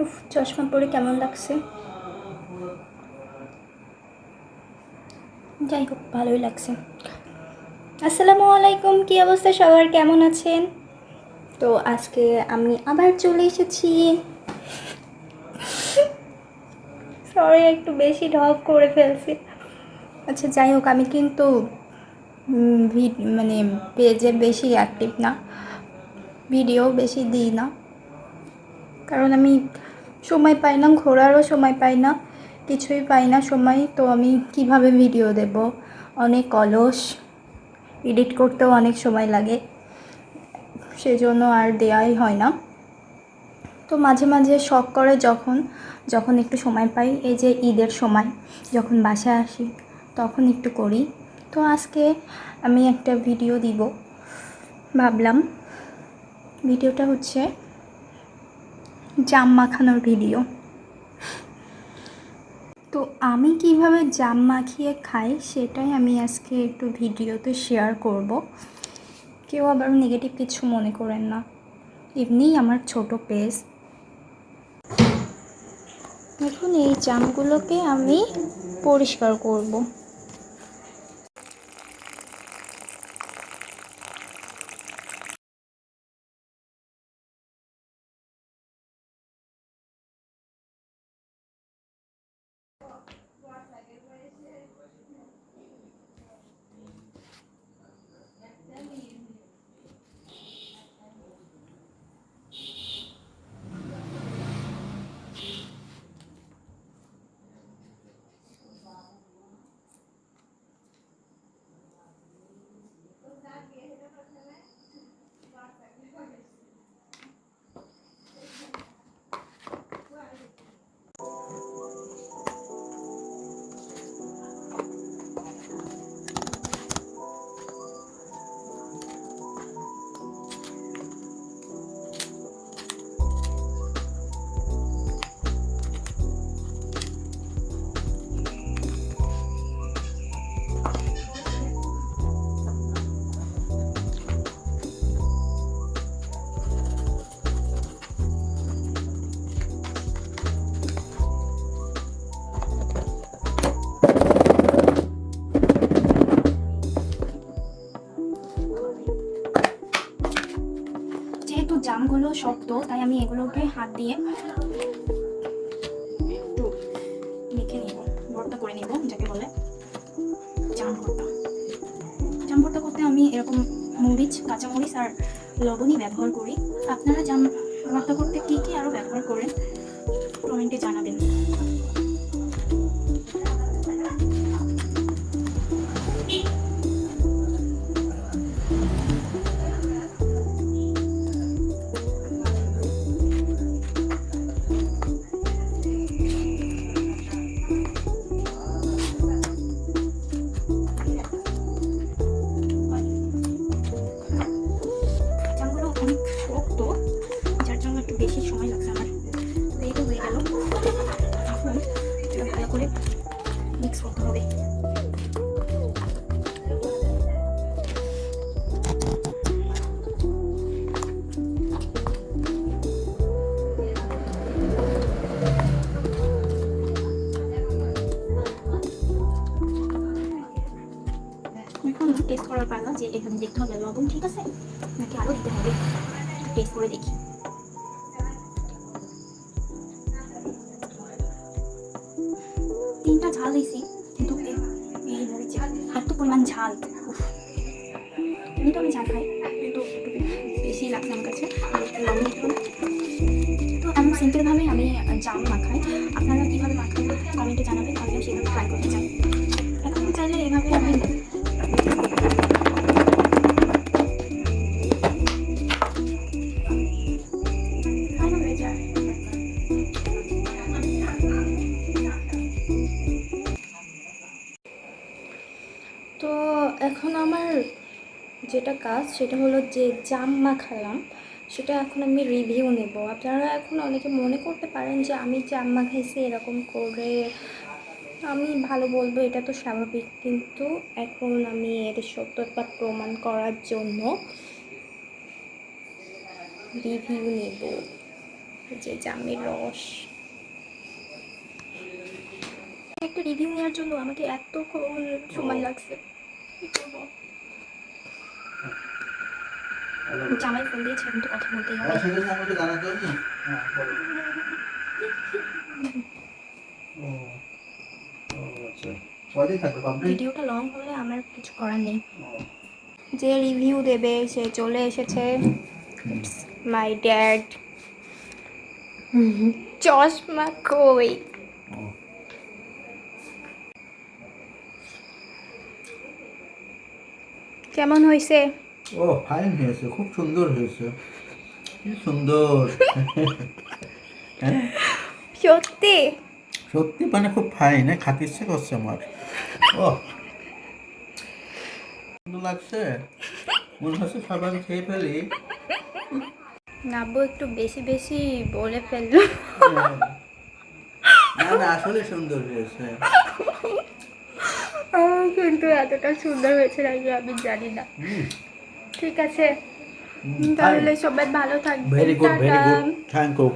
উফ, চশমা পরে কেমন লাগছে? যাই হোক, ভালোই লাগছে। আসসালামু আলাইকুম, কী অবস্থা সবার? কেমন আছেন? তো আজকে আমি আবার চলে এসেছি। সরি, একটু বেশি ঢপ করে ফেলছি। আচ্ছা যাই হোক, আমি কিন্তু মানে পেজে বেশি অ্যাক্টিভ না। ভিডিও বেশি দিই না। কারণ আমি সময় পাই না, ঘোরারও সময় পাই না, কিছুই পাই না সময়, তো আমি কীভাবে ভিডিও দেব? অনেক অলস এডিট করতেও অনেক সময় লাগে, সেজন্য আর দেওয়াই হয় না। তো মাঝে মাঝে শখ করে যখন যখন একটু সময় পাই, এই যে ঈদের সময়, যখন বাসায় আসি, তখন একটু করি। তো আজকে আমি একটা ভিডিও দিব, ভাবলাম ভিডিওটা হচ্ছে জাম মাখানোর ভিডিও। তো আমি কীভাবে জাম মাখিয়ে খাই সেটাই আমি আজকে একটু ভিডিওতে শেয়ার করব। কেউ আবার নেগেটিভ কিছু মনে করেন না। এমনিই আমার ছোট পেজ এখন এই জামগুলোকে আমি পরিষ্কার করব। শক্ত, তাই আমি এগুলোকে হাত দিয়ে একটু মেখে নিব ভর্তা করে নিব, যাকে বলে জাম ভর্তা জাম ভর্তা করতে আমি এরকম মরিচ কাঁচামরিচ আর লবণই ব্যবহার করি। আপনারা জাম ভর্তা করতে কী কী আরও ব্যবহার করেন? কমেন্টে জানাবেন। যে এখানে দেখতে হবে। লবণ ঠিক আছে, নাকি আরও দিতে হবে? টেস্ট করে দেখি। তিনটা ঝাল দিয়েছি কিন্তু এত পরিমাণ ঝাল। তো আমি ঝাল খাই, কিন্তু একটু বেশি লাগছে আমার কাছে। লবণ তো আমি সিম্পলভাবেই আমি জাম মাখাই আপনারা কীভাবে মাখান কমেন্টে জানাবেন, আমিও সেভাবে ট্রাই করতে চাই। এখন চাইলে এভাবে আমি আমার যেটা কাজ সেটা হলো যে জাম মাখালাম, সেটা এখন আমি রিভিউ নেব। আপনারা এখন অনেকে মনে করতে পারেন যে আমি জাম মাখাইছি এরকম করে, আমি ভালো বলব এটা তো স্বাভাবিক। কিন্তু এখন আমি এর সত্যতা প্রমাণ করার জন্য রিভিউ নেব যে জামের রস। একটা রিভিউ নেওয়ার জন্য আমাকে এতক্ষণ সময় লাগছে। কি করব জামাই ফোন দিয়েছে কথা বলতেই হবে। হ্যাঁ ও আচ্ছা। ভিডিওটা লং হলে আমার কিছু করার নেই। যে রিভিউ দেবে সে চলে এসেছে। মাই ড্যাড চশমা কই? কেমন হয়েছে? ও ফাইন হয়েছে খুব সুন্দর হয়েছে। সুন্দর। সত্যি? সত্যি মানে খুব ফাইন খাতে ইচ্ছে করছে আমার। ও সুন্দর লাগছে? মনে হচ্ছে সবাই খেয়ে ফেলি। নাব্বু একটু বেশি বেশি বলে ফেলল। না না আসলে সুন্দর হয়েছে। কিন্তু এতটা সুন্দর হয়েছে নাকি আমি জানি না। ঠিক আছে। তাহলে সবাই ভালো থাকবে very good very good thank you